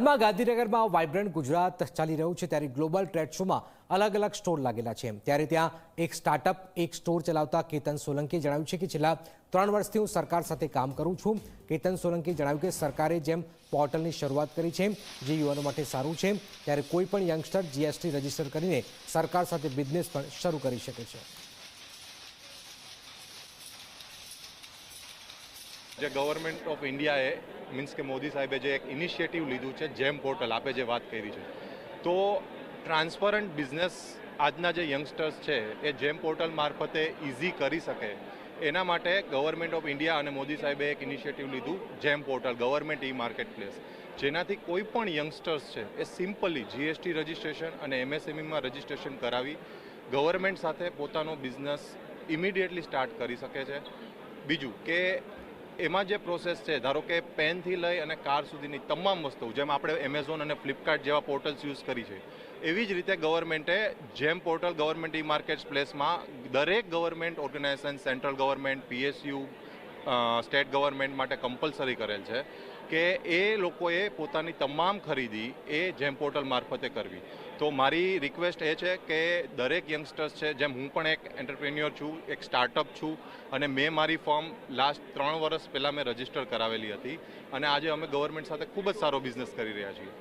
હાલમાં ગાંધીનગરમાં વાઇબ્રન્ટ ગુજરાત ચાલી રહ્યું છે ત્યારે ગ્લોબલ ટ્રેડ શોમાં અલગ અલગ સ્ટોર લાગેલા છે. ત્યારે ત્યાં એક સ્ટાર્ટઅપ, એક સ્ટોર ચલાવતા કેતન સોલંકીએ જણાવ્યું છે કે છેલ્લા ત્રણ વર્ષથી હું સરકાર સાથે કામ કરું છું. કેતન સોલંકીએ જણાવ્યું કે સરકારે જેમ પોર્ટલની શરૂઆત કરી છે, જે યુવાનો માટે સારું છે, ત્યારે કોઈ પણ યંગસ્ટર જીએસટી રજિસ્ટર કરીને સરકાર સાથે બિઝનેસ પણ શરૂ કરી શકે છે. જે ગવર્મેન્ટ ઓફ ઇન્ડિયાએ મીન્સ કે મોદી સાહેબે જે એક ઇનિશિયેટિવ લીધું છે, જેમ પોર્ટલ આપે જે વાત કરી છે. તો ટ્રાન્સપરન્ટ બિઝનેસ આજના જે યંગસ્ટર્સ છે, એ જેમ પોર્ટલ મારફતે ઇઝી કરી શકે, એના માટે ગવર્મેન્ટ ઓફ ઇન્ડિયા અને મોદી સાહેબે એક ઇનિશિયેટિવ લીધું, જેમ portal government e market place જેનાથી કોઈ પણ યંગસ્ટર્સ છે, એ સિમ્પલી જીએસટી રજિસ્ટ્રેશન અને એમએસએમઈમાં રજિસ્ટ્રેશન કરાવી ગવર્મેન્ટ સાથે પોતાનો બિઝનેસ ઇમિડિયેટલી સ્ટાર્ટ કરી શકે છે. બીજું કે એમાં જે પ્રોસેસ છે, ધારો કે પેનથી લઈ અને કાર સુધીની તમામ વસ્તુ, જેમ આપણે એમેઝોન અને ફ્લિપકાર્ટ જેવા પોર્ટલ્સ યુઝ કરી છે, એવી જ રીતે ગવર્મેન્ટે જેમ પોર્ટલ ગવર્મેન્ટ ઈ માર્કેટ પ્લેસમાં દરેક government organisation central government PSU state government માટે કમ્પલસરી કરેલ છે કે એ લોકોએ પોતાની તમામ ખરીદી એ જેમ પોર્ટલ મારફતે કરવી. તો મારી રિક્વેસ્ટ એ છે કે દરેક યંગસ્ટર્સ છે, જેમ હું પણ એક એન્ટરપ્રેન્યોર છું, એક સ્ટાર્ટઅપ છું, અને મેં મારી ફોર્મ લાસ્ટ ત્રણ વર્ષ પહેલાં મેં રજિસ્ટર કરાવેલી હતી. અને આજે અમે ગવર્મેન્ટ સાથે ખૂબ જ સારો બિઝનેસ કરી રહ્યા છીએ.